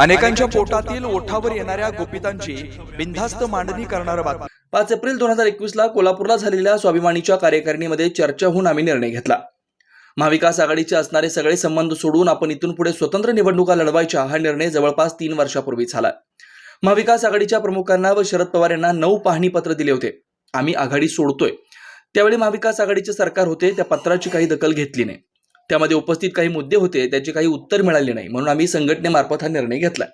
अनेकांच्या पोटातील ओठावर येणाऱ्या गोपितांची बिनधास्त मांडणी करणारं बातमी. पाच एप्रिल दोन हजार एकवीस ला कोल्हापूरला झालेल्या स्वाभिमानीच्या कार्यकारिणीमध्ये चर्चा होऊन आम्ही निर्णय घेतला. महाविकास आघाडीचे असणारे सगळे संबंध सोडून आपण इथून पुढे स्वतंत्र निवडणुका लढवायच्या हा निर्णय जवळपास तीन वर्षापूर्वी झाला. महाविकास आघाडीच्या प्रमुखांना व शरद पवार यांना नऊ पाहणी पत्र दिले होते. आम्ही आघाडी सोडतोय. त्यावेळी महाविकास आघाडीचे सरकार होते त्या पत्राची काही दखल घेतली नाही. त्यामध्ये उपस्थित काही मुद्दे होते त्याचे काही उत्तर मिळाले नाही. म्हणून आम्ही संघटनेमार्फत हा निर्णय घेतला.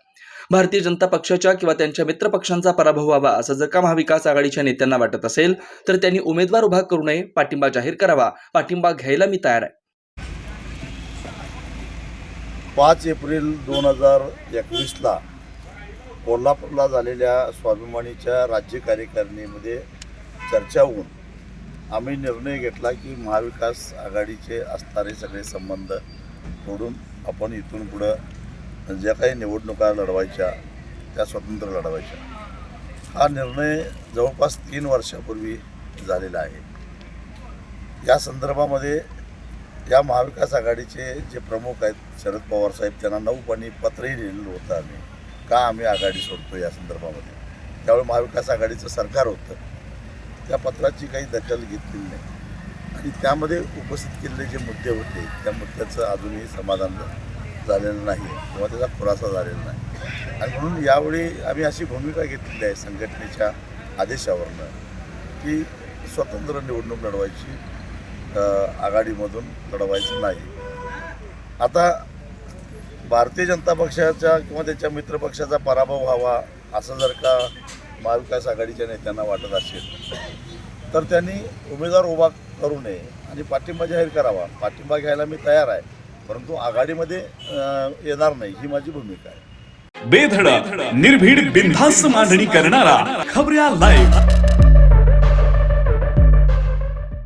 भारतीय जनता पक्षाच्या किंवा त्यांच्या मित्रपक्षांचा पराभव व्हावा असं जर का महाविकास आघाडीच्या नेत्यांना वाटत असेल तर त्यांनी उमेदवार उभा करू नये पाठिंबा जाहीर करावा पाठिंबा घ्यायला मी तयार आहे. पाच एप्रिल दोन हजार एकवीसला कोल्हापूरला झालेल्या स्वाभिमानीच्या राज्य कार्यकारिणीमध्ये चर्चा होऊन आम्ही निर्णय घेतला की महाविकास आघाडीचे असणारे सगळे संबंध तोडून आपण इथून पुढं ज्या काही निवडणुका लढवायच्या त्या स्वतंत्र लढवायच्या. हा निर्णय जवळपास तीन वर्षापूर्वी झालेला आहे. या संदर्भामध्ये या महाविकास आघाडीचे जे प्रमुख आहेत शरद पवार साहेब त्यांना नऊ पाणी पत्रही लिहिलेलं होतं आम्ही. का आम्ही आघाडी सोडतो या संदर्भामध्ये? त्यावेळी महाविकास आघाडीचं सरकार होतं. त्या पत्राची काही दखल घेतलेली नाही. आणि त्यामध्ये उपस्थित केलेले जे मुद्दे होते त्या मुद्द्याचं अजूनही समाधान झालेलं नाही किंवा त्याचा खुलासा झालेला नाही. आणि म्हणून यावेळी आम्ही अशी भूमिका घेतलेली आहे संघटनेच्या आदेशावरनं की स्वतंत्र निवडणूक लढवायची आघाडीमधून लढवायचं नाही. आता भारतीय जनता पक्षाचा किंवा त्याच्या मित्रपक्षाचा पराभव व्हावा असं जर का महाविकास आघाडीच्या नेत्यांना वाटत असेल तर त्यांनी उमेदवार उभा करू नये आणि पाठिंबा जाहीर करावा. पाठिंबा घ्यायला मी तयार आहे परंतु आघाडीमध्ये येणार नाही ही माझी भूमिका आहे. बेधडक निर्भीड बिनधास्त मांडणी करणारा खबऱ्या लाईव्ह